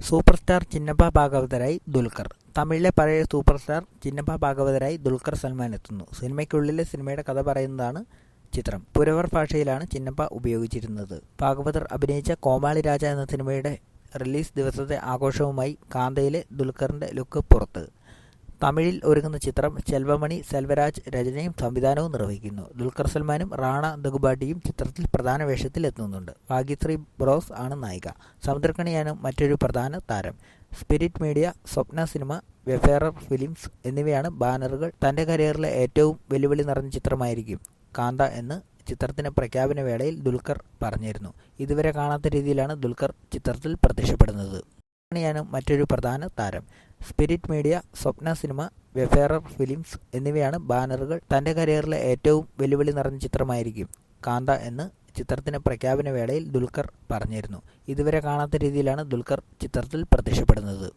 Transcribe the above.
Super star Chinnappa ഭാഗവതരായി ദുൽഖർ. തമിഴിലെ പഴയ സൂപ്പർ സ്റ്റാർ ചിന്നപ്പ ഭാഗവതരായി ദുൽഖർ സൽമാൻ എത്തുന്നു. സിനിമയ്ക്കുള്ളിലെ സിനിമയുടെ കഥ പറയുന്നതാണ് ചിത്രം. പുരവർ ഭാഷയിലാണ് ചിന്നപ്പ ഉപയോഗിച്ചിരുന്നത്. ഭാഗവതർ അഭിനയിച്ച കോമാളി രാജ എന്ന സിനിമയുടെ റിലീസ് ദിവസത്തെ ആഘോഷവുമായി കാന്തയിലെ ദുൽഖറിന്റെ ലുക്ക് പുറത്ത്. തമിഴിൽ ഒരുങ്ങുന്ന ചിത്രം ചെൽവമണി സെൽവരാജ് രചനയും സംവിധാനവും നിർവഹിക്കുന്നു. ദുൽഖർ സൽമാനും റാണ ദഗുബാട്ടിയും ചിത്രത്തിൽ പ്രധാന വേഷത്തിൽ എത്തുന്നുണ്ട്. ഭാഗ്യശ്രീ ബ്രോസ് ആണ് നായിക. സമുദ്രക്കണിയാണ് മറ്റൊരു പ്രധാന താരം. Spirit Media Swapna Cinema Wayfarer Films എന്നിവയാണ് ബാനറുകൾ. തന്റെ കരിയറിലെ ഏറ്റവും വെല്ലുവിളി നിറഞ്ഞ ചിത്രമായിരിക്കും കാന്ത എന്ന് ചിത്രത്തിന് പ്രഖ്യാപന വേളയിൽ ദുൽഖർ പറഞ്ഞിരുന്നു. ഇതുവരെ കാണാത്ത രീതിയിലാണ് ദുൽഖർ ചിത്രത്തിൽ പ്രത്യക്ഷപ്പെടുന്നത്. ാണ് മറ്റൊരു പ്രധാന താരം. Spirit Media Swapna Cinema Wayfarer Films എന്നിവയാണ് ബാനറുകൾ തന്റെ കരിയറിലെ ഏറ്റവും വെല്ലുവിളി നിറഞ്ഞ ചിത്രമായിരിക്കും. കാന്ത എന്ന് ചിത്രത്തിന്റെ പ്രഖ്യാപന വേളയിൽ ദുൽഖർ പറഞ്ഞിരുന്നു. ഇതുവരെ കാണാത്ത രീതിയിലാണ് ദുൽഖർ ചിത്രത്തിൽ പ്രത്യക്ഷപ്പെടുന്നത്.